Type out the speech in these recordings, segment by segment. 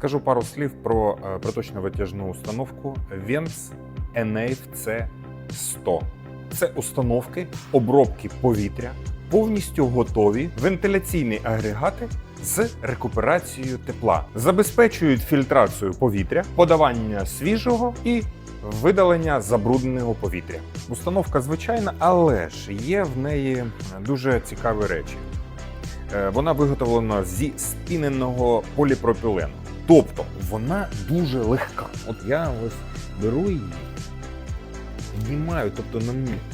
Скажу пару слів про е, проточну витяжну установку Vents Enave C100. Це установки обробки повітря, повністю готові вентиляційні агрегати з рекуперацією тепла, забезпечують фільтрацію повітря, подавання свіжого і видалення забрудненого повітря. Установка звичайна, але ж є в неї дуже цікаві речі. Е, Вона виготовлена зі спіненого поліпропілену. Тобто вона дуже легка. От я ось беру її, піднімаю, тобто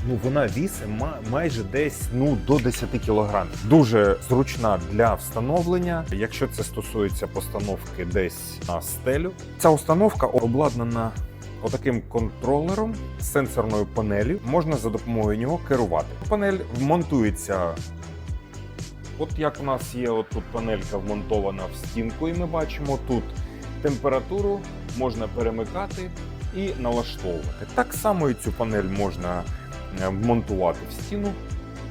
ну вона вісить ма- майже десь ну до 10 кг. Дуже зручна для встановлення. Якщо це стосується постановки десь на стелю, ця установка обладнана отаким контролером з сенсорною панелью. Можна за допомогою нього керувати. Панель вмонтується От як у нас є от тут панелька вмонтована в стінку, і ми бачимо тут температуру можна перемикати і налаштовувати. Так само і цю панель можна е, вмонтувати в стіну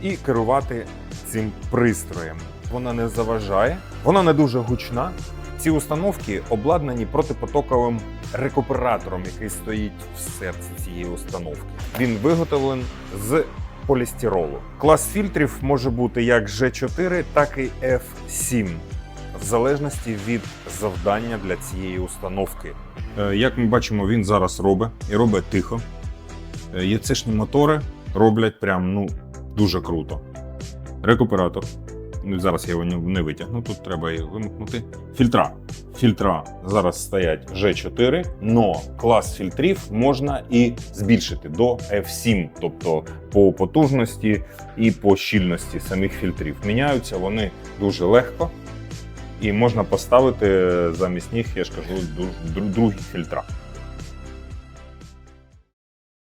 і керувати цим пристроєм. Вона не заважає, вона не дуже гучна. Ці установки обладнані протипотоковим рекуператором, який стоїть в серці цієї установки. Він виготовлений з полістиролу. Клас фільтрів може бути як G4, так і F7, в залежності від завдання для цієї установки. Е, Як ми бачимо, він зараз робить і робить тихо. Е, ЄЦшні мотори роблять прям ну дуже круто. Рекуператор. Ну, зараз я його не- витягну, тут треба його вимкнути. Фільтра. Фільтра зараз стоять G4, но клас фільтрів можна і збільшити до F7, тобто по потужності і по щільності самих фільтрів. Міняються вони дуже легко, і можна поставити замість них, я ж кажу, дру- дру- другі фільтра.